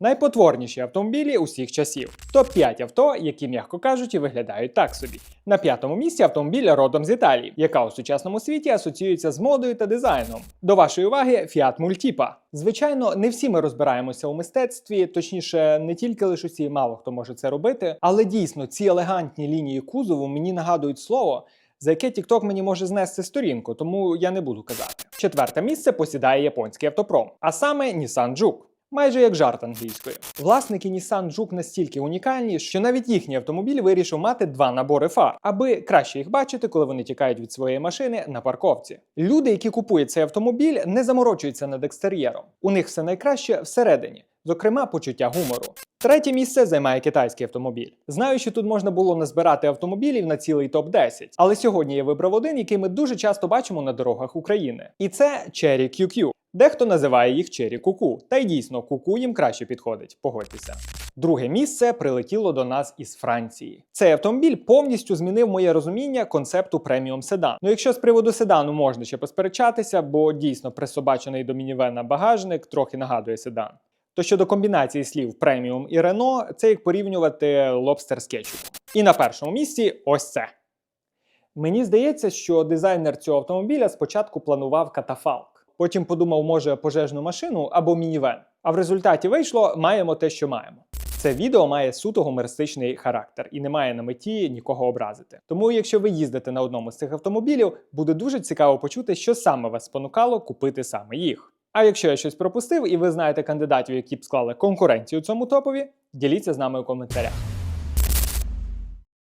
Найпотворніші автомобілі усіх часів. Топ-5 авто, які, м'яко кажучи, виглядають так собі. На п'ятому місці автомобіль родом з Італії, яка у сучасному світі асоціюється з модою та дизайном. До вашої уваги Fiat Multipa. Звичайно, не всі ми розбираємося у мистецтві, точніше, не тільки лише усі, мало хто може це робити. Але дійсно, ці елегантні лінії кузову мені нагадують слово. За яке TikTok мені може знести сторінку, тому я не буду казати. Четверте місце посідає японський автопром, а саме Nissan Juke. Майже як жарт англійською. Власники Nissan Juke настільки унікальні, що навіть їхній автомобіль вирішив мати два набори фар, аби краще їх бачити, коли вони тікають від своєї машини на парковці. Люди, які купують цей автомобіль, не заморочуються над екстер'єром. У них все найкраще всередині. Зокрема, почуття гумору. Третє місце займає китайський автомобіль. Знаю, що тут можна було назбирати автомобілів на цілий топ 10 але сьогодні я вибрав один, який ми дуже часто бачимо на дорогах України. І це Cherry QQ. Дехто називає їх Cherry Куку, та й дійсно куку їм краще підходить, погодьтеся. Друге місце прилетіло до нас із Франції. Цей автомобіль повністю змінив моє розуміння концепту преміум седан. Ну, якщо з приводу седану можна ще посперечатися, бо дійсно присобачений до мінівена багажник трохи нагадує седан. То щодо комбінації слів преміум і Рено, це як порівнювати лобстер з кетчупом. І на першому місці ось це. Мені здається, що дизайнер цього автомобіля спочатку планував катафалк. Потім подумав, може, пожежну машину або мінівен. А в результаті вийшло, маємо те, що маємо. Це відео має суто гумористичний характер і не має на меті нікого образити. Тому, якщо ви їздите на одному з цих автомобілів, буде дуже цікаво почути, що саме вас спонукало купити саме їх. А якщо я щось пропустив і ви знаєте кандидатів, які б склали конкуренцію цьому топові, діліться з нами у коментарях.